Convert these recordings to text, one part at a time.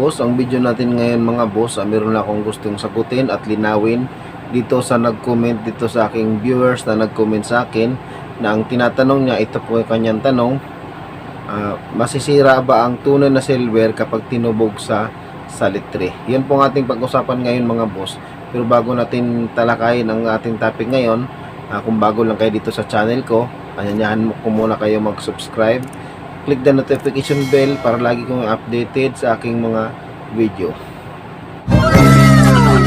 boss, ang video natin ngayon mga boss, ah, meron lang akong gustong sagutin at linawin dito sa nag-comment dito sa aking viewers na nag-comment sa akin na ang tinatanong niya, ito po yung kanyang tanong, ah, masisira ba ang tunay na silver kapag tinubog sa salitre? Yan po ang ating pag-usapan ngayon mga boss. Pero bago natin talakayin ang ating topic ngayon, ah, kung bago lang kayo dito sa channel ko, anyanyahan mo ko muna kayo mag-subscribe click the notification bell para lagi kong updated sa aking mga video.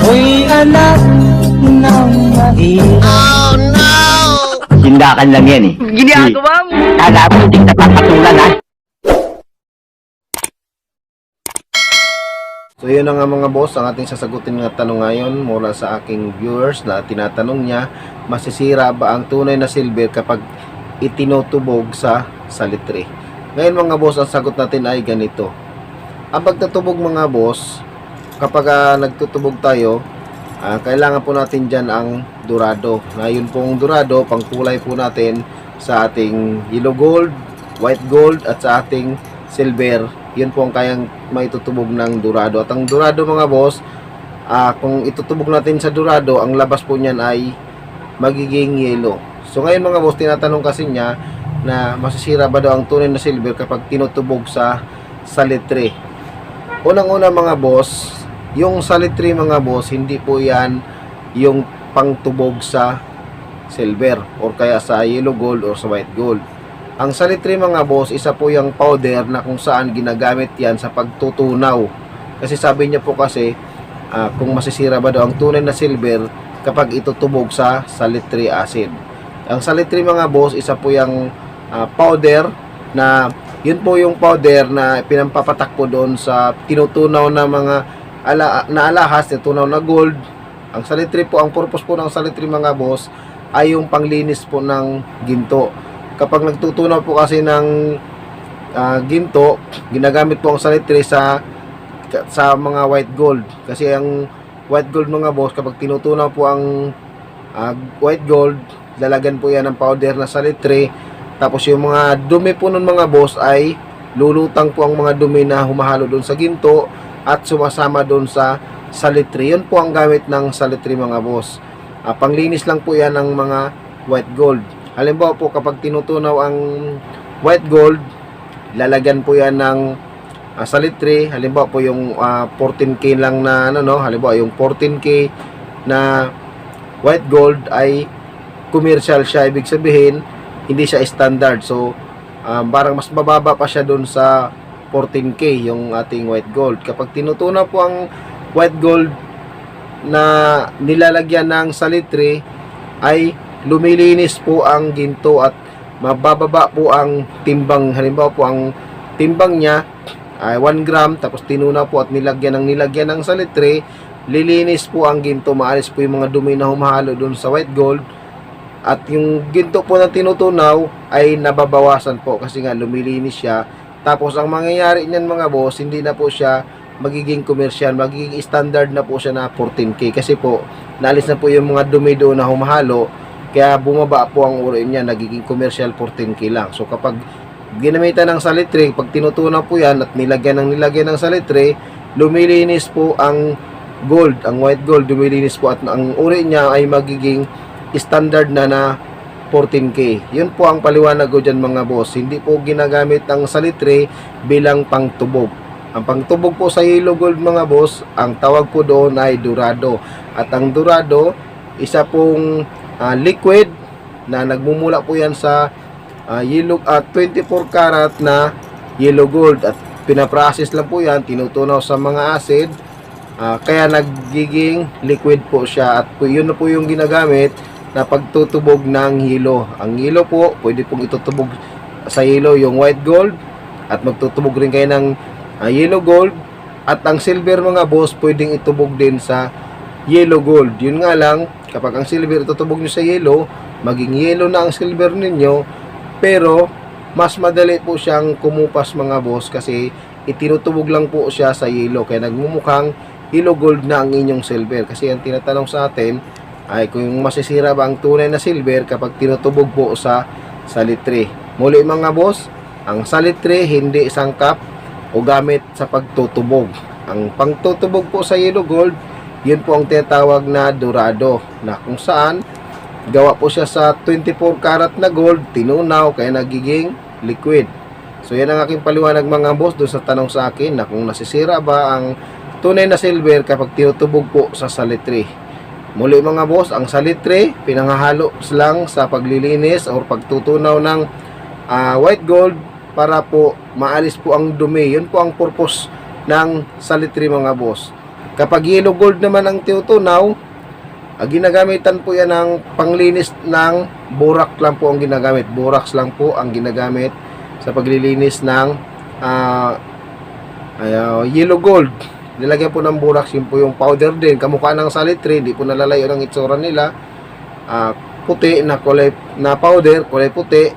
Uy, anak ng mahirap. Tindakan lang yan eh. Ginagawa mo. Kala mo hindi kita papatulan ha? So yun na nga mga boss, ang ating sasagutin nga tanong ngayon mula sa aking viewers na tinatanong niya, masisira ba ang tunay na silver kapag itinutubog sa salitre? Ngayon mga boss, ang sagot natin ay ganito. Ang pagtatubog mga boss, kapag ah, nagtutubog tayo, ah, kailangan po natin dyan ang dorado. Na yun pong dorado, pangkulay po natin sa ating yellow gold, white gold, at sa ating silver. Yun po ang kayang maitutubog ng dorado. At ang dorado mga boss, ah, kung itutubog natin sa dorado, ang labas po niyan ay magiging yellow. So ngayon mga boss, tinatanong kasi niya na masisira ba daw ang tunay na silver kapag tinutubog sa salitre. Unang-una mga boss, yung salitre mga boss, hindi po yan yung pangtubog sa silver or kaya sa yellow gold or sa white gold. Ang salitre mga boss, isa po yung powder na kung saan ginagamit yan sa pagtutunaw. Kasi sabi niya po kasi, ah, kung masisira ba daw ang tunay na silver kapag itutubog sa salitre acid. Ang salitre mga boss, isa po yung ah, powder na yun po yung powder na pinampapatak po doon sa tinutunaw na mga ala, na alahas, tinutunaw na gold. Ang salitre po, ang purpose po ng salitre mga boss ay yung panglinis po ng ginto. Kapag nagtutunaw po kasi ng ah, ginto, ginagamit po ang salitre sa sa mga white gold. Kasi ang white gold mga boss, kapag tinutunaw po ang ah, white gold, lalagyan po yan ng powder na salitre. Tapos yung mga dumi po nun mga boss ay lulutang po ang mga dumi na humahalo doon sa ginto at sumasama doon sa salitre. Yun po ang gamit ng salitre mga boss. Ah, panglinis lang po yan ng mga white gold. Halimbawa po kapag tinutunaw ang white gold, lalagyan po yan ng ah, salitre. Halimbawa po yung ah, 14K lang na ano no, halimbawa yung 14K na white gold ay commercial siya ibig sabihin hindi siya standard. So um, parang mas mababa pa siya doon sa 14K yung ating white gold. Kapag tinutunaw po ang white gold na nilalagyan ng salitre ay lumilinis po ang ginto at mabababa po ang timbang halimbawa po ang timbang niya ay 1 gram tapos tinunaw po at nilagyan ng nilagyan ng salitre lilinis po ang ginto maalis po yung mga dumi na humahalo doon sa white gold at yung ginto po na tinutunaw ay nababawasan po kasi nga lumilinis siya. Tapos ang mangyayari niyan mga boss hindi na po siya magiging commercial, magiging standard na po siya na 14K kasi po naalis na po yung mga dumi doon na humahalo kaya bumaba po ang uri niya nagiging commercial 14K lang. So kapag ginamitan ng salitre pag tinutunaw po yan at nilagyan ng nilagyan ng salitre lumilinis po ang gold ang white gold lumilinis po at ang uri niya ay magiging standard na na 14K. Yun po ang paliwanag ko dyan mga boss. Hindi po ginagamit ang salitre bilang pangtubog. Ang pangtubog po sa yellow gold mga boss, ang tawag po doon ay dorado. At ang dorado, isa pong ah, liquid na nagmumula po yan sa ah, yellow at 24 karat na yellow gold at pinaprocess lang po yan, tinutunaw sa mga acid Ah, kaya nagiging liquid po siya at po, yun na po yung ginagamit na pagtutubog ng hilo. Ang hilo po, pwede pong itutubog sa hilo yung white gold at magtutubog rin kayo ng ah, yellow gold at ang silver mga boss, pwedeng itubog din sa yellow gold. Yun nga lang, kapag ang silver itutubog nyo sa yellow, maging yellow na ang silver ninyo, pero mas madali po siyang kumupas mga boss kasi itinutubog lang po siya sa yellow kaya nagmumukhang yellow gold na ang inyong silver kasi ang tinatanong sa atin ay kung masisira ba ang tunay na silver kapag tinutubog po sa salitre. Muli mga boss, ang salitre hindi sangkap o gamit sa pagtutubog. Ang pangtutubog po sa yellow gold, yun po ang tinatawag na dorado na kung saan gawa po siya sa 24 karat na gold, tinunaw kaya nagiging liquid. So yan ang aking paliwanag mga boss doon sa tanong sa akin na kung nasisira ba ang tunay na silver kapag tinutubog po sa salitre. Muli mga boss, ang salitre pinangahalo lang sa paglilinis o pagtutunaw ng ah, white gold para po maalis po ang dumi. Yun po ang purpose ng salitre mga boss. Kapag yellow gold naman ang tinutunaw, ang ginagamitan po yan ng panglinis ng borak lang po ang ginagamit. Borax lang po ang ginagamit sa paglilinis ng ay, ah, yellow gold. Nilagyan po ng borax, yun po yung powder din. Kamukha ng salitre, di po nalalayo ng itsura nila. Ah, puti na kulay na powder, kulay puti.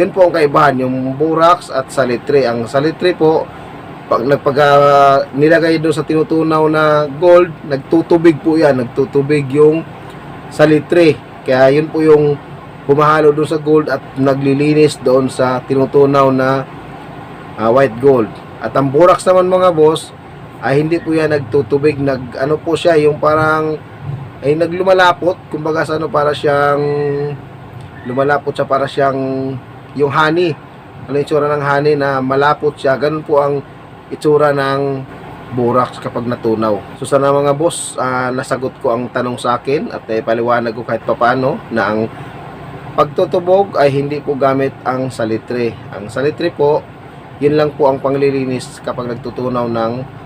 Yun po ang kaibahan, yung borax at salitre. Ang salitre po, pag nagpag ah, nilagay doon sa tinutunaw na gold, nagtutubig po yan, nagtutubig yung salitre. Kaya yun po yung humahalo doon sa gold at naglilinis doon sa tinutunaw na ah, white gold. At ang borax naman mga boss, ay hindi po yan nagtutubig, nag ano po siya, yung parang ay naglumalapot, kumbaga sa ano para siyang lumalapot siya para siyang yung honey. Ano yung itsura ng honey na malapot siya, ganun po ang itsura ng borax kapag natunaw. So sana mga boss, ah, nasagot ko ang tanong sa akin at eh, paliwanag ko kahit papano na ang pagtutubog ay hindi po gamit ang salitre. Ang salitre po, yun lang po ang panglilinis kapag nagtutunaw ng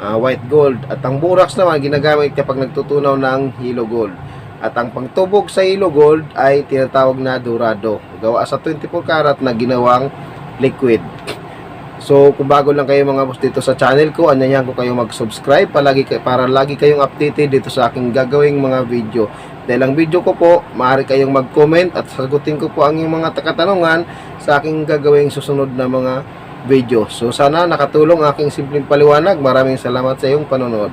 ah, white gold. At ang borax naman ginagamit kapag nagtutunaw ng yellow gold. At ang pangtubog sa yellow gold ay tinatawag na dorado. Gawa sa 24 karat na ginawang liquid. So, kung bago lang kayo mga boss dito sa channel ko, anyayan ko kayo mag-subscribe palagi para lagi kayong updated dito sa aking gagawing mga video. Dahil ang video ko po, maaari kayong mag-comment at sagutin ko po ang mga katanungan sa aking gagawing susunod na mga video. So sana nakatulong aking simpleng paliwanag. Maraming salamat sa iyong panonood.